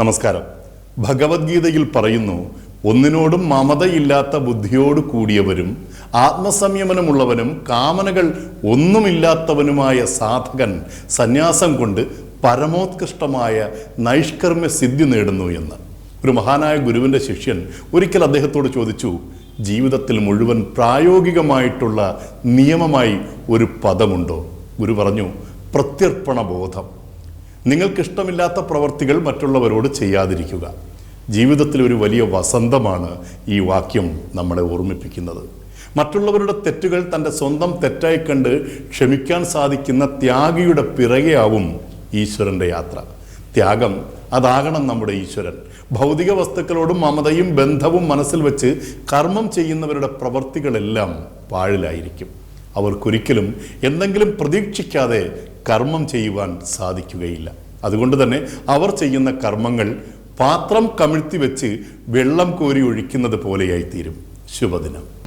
നമസ്കാരം. ഭഗവത്ഗീതയിൽ പറയുന്നു ഒന്നിനോടും മമതയില്ലാത്ത ബുദ്ധിയോട് കൂടിയവരും ആത്മസംയമനമുള്ളവനും കാമനകൾ ഒന്നുമില്ലാത്തവനുമായ സാധകൻ സന്യാസം കൊണ്ട് പരമോത്കൃഷ്ടമായ നൈഷ്കർമ്മ്യ സിദ്ധി നേടുന്നു എന്ന്. ഒരു മഹാനായ ഗുരുവിന്റെ ശിഷ്യൻ ഒരിക്കൽ അദ്ദേഹത്തോട് ചോദിച്ചു ജീവിതത്തിൽ മുഴുവൻ പ്രായോഗികമായിട്ടുള്ള നിയമമായി ഒരു പദമുണ്ടോ? ഗുരു പറഞ്ഞു പ്രത്യർപ്പണ ബോധം നിങ്ങൾക്കിഷ്ടമില്ലാത്ത പ്രവർത്തികൾ മറ്റുള്ളവരോട് ചെയ്യാതിരിക്കുക. ജീവിതത്തിൽ ഒരു വലിയ വസന്തമാണ് ഈ വാക്യം നമ്മളെ ഓർമ്മിപ്പിക്കുന്നത്. മറ്റുള്ളവരുടെ തെറ്റുകൾ തന്റെ സ്വന്തം തെറ്റായി കണ്ട് ക്ഷമിക്കാൻ സാധിക്കുന്ന ത്യാഗിയുടെ പിറകെയാവും ഈശ്വരന്റെ യാത്ര. ത്യാഗം അതാകണം നമ്മുടെ ഈശ്വരൻ. ഭൗതിക വസ്തുക്കളോടും മമതയും ബന്ധവും മനസ്സിൽ വെച്ച് കർമ്മം ചെയ്യുന്നവരുടെ പ്രവർത്തികളെല്ലാം പാഴിലായിരിക്കും. അവർക്കൊരിക്കലും എന്തെങ്കിലും പ്രതീക്ഷിക്കാതെ കർമ്മം ചെയ്യുവാൻ സാധിക്കുകയില്ല. അതുകൊണ്ട് തന്നെ അവർ ചെയ്യുന്ന കർമ്മങ്ങൾ പാത്രം കമിഴ്ത്തി വെച്ച് വെള്ളം കോരി ഒഴിക്കുന്നത് പോലെയായിത്തീരും. ശുഭദിനം.